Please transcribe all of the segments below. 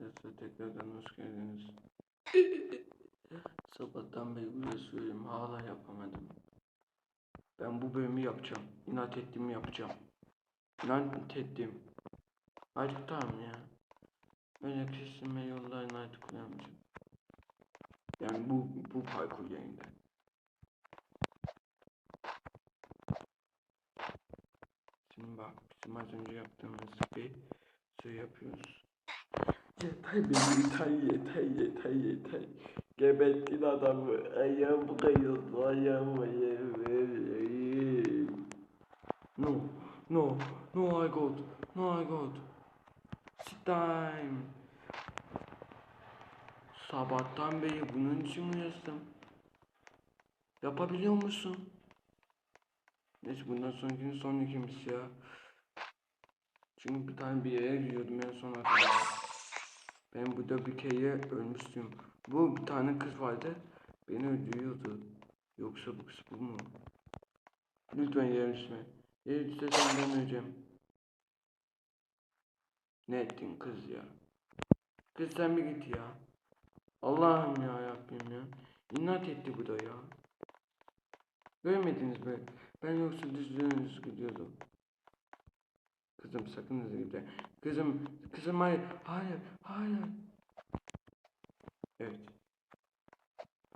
Arkadaşlar tekrardan hoş geldiniz. Sabahtan beri uğraşıyorum hala yapamadım. Ben bu bölümü yapacağım. İnat ettim yapacağım. İnat ettim. Artık tamam ya. Böyle kesilme yollarını artık kullanmayacağım. Yani bu bu parkur yerinde. Şimdi bak bizim az önce yaptığımız gibi şey yapıyoruz. Yeter benim yeter yeter yeter yeter. Gebertin adamı. Ayağım kayıldı ayağım ayağım. No no no I got no I got. Sit time. Sabahtan beri bunun için mi yazdım? Yapabiliyor musun? Neyse bundan sonraki son ikimiz ya. Çünkü bir tane bir yere gidiyordum en son hatırladım. Ben burada bir kere ölmüştüm. Bu bir tane kız vardı. Beni öldürüyordu. Yoksa bu kız bu mu? Lütfen yer düşme. Yer düşersen ben öleceğim. Ne ettin kız ya? Kız sen bir git ya. Allah'ım ya Rabbim ya. İnat etti bu da ya. Görmediniz mi? Ben yoksa düzgünüz gidiyordum. Kızım sakın hızlı gitme. Kızım, kızım hayır, hayır, hayır. Evet.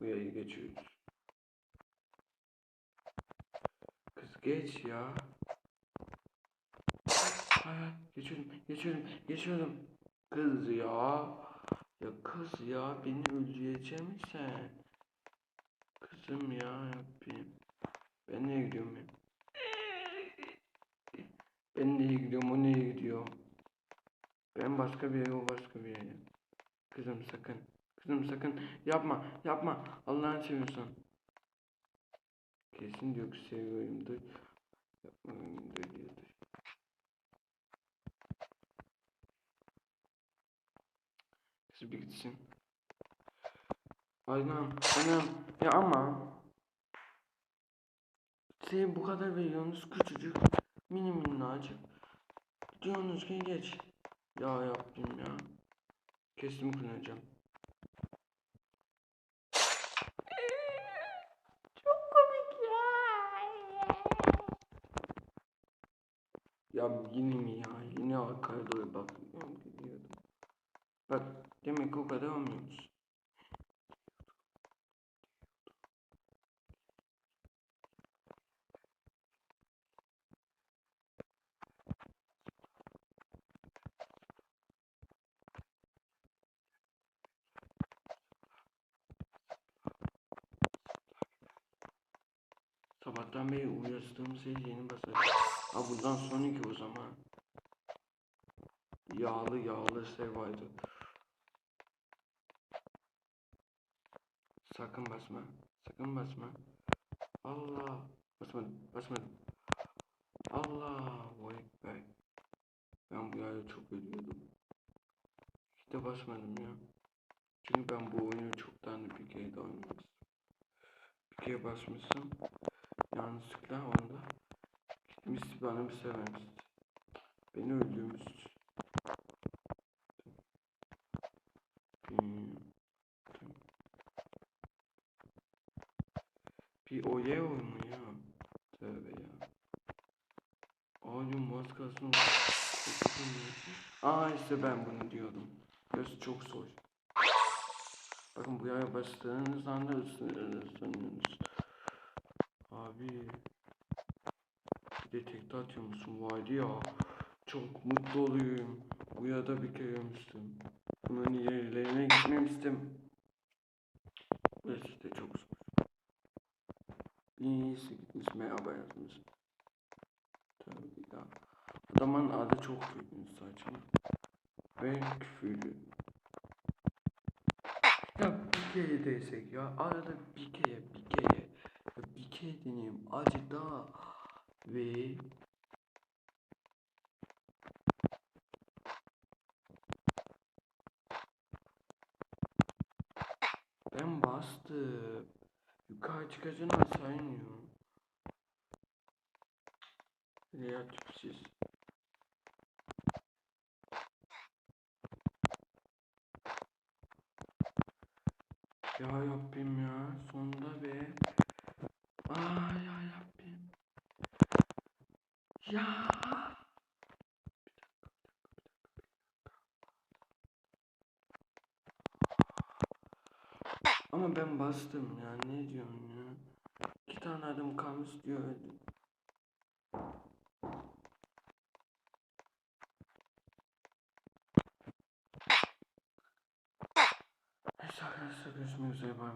Bu yayı geçiyoruz. Kız geç ya. Hayır, geçiyorum, geçiyorum, geçiyorum. Kız ya. Ya kız ya, beni öldürecek mi sen? Kızım ya Rabbim. Ben nereye gidiyorum ya? Ben nereye gidiyorum, o nereye gidiyor? Ben başka bir yere, o başka bir yere. Kızım sakın. Kızım sakın. Yapma, yapma. Allah'ını seviyorsan. Kesin diyor ki seviyorumdur. Yapmıyorumdur diyordur. Kız bir gitsin. Anam, anam. Ya ama. Şey bu kadar veriyorsunuz küçücük. Mini minnacık. Diyorsunuz ki geç. Ya yaptım ya. Kestim kullanacağım. Çok komik ya. Ya yine mi ya? Yine arkaya doğru bakıyorum gidiyordum. Bak demek o kadar olmuyormuş. Sabahtan beri uğraştığım şey yeni başladı. Ha bundan sonraki o zaman. Yağlı yağlı vardı. Sakın basma. Sakın basma. Allah. Basmadım. Basmadım. Allah. Vay be. Ben bu yayı çok ölüyordum. Hiç de basmadım ya. Çünkü ben bu oyunu çoktan bir kere oynamak istiyorum. Bir kere basmışsın. Yanlışlıkla onda gitmiş bana bir sevmemişti. Beni öldürmüştü. Hmm. Bir oye mu ya? Tövbe ya. Ağacım az kalsın. Aa işte ben bunu diyordum. Burası çok zor. Bakın bu yaya bastığınız anda ısınıyorsunuz. Abi. Bir de tekte atıyor musun? Vay ya. Çok mutlu oluyorum. Bu ya da bir kere ölmüştüm. Bunun yerlerine gitmemiştim. Burası işte çok zor. İyisi gitmiş merhaba yazmış. Tabii ya. Adamın adı çok büyük saçma. Ve küfürlü. Ya bir kere desek ya. Arada bir kere bir kere. Ya bir kere deneyim. Acı daha. Ve Ben bastım. Yukarı çıkacağını aşağı iniyor. Ya tipsiz. Ya Rabbim ya. Sonunda be. Ay ya Rabbim. Ya. Ama ben bastım ya. Ne diyorsun ya? İki tane adım kalmış diyor. Neyse arkadaşlar görüşmek üzere.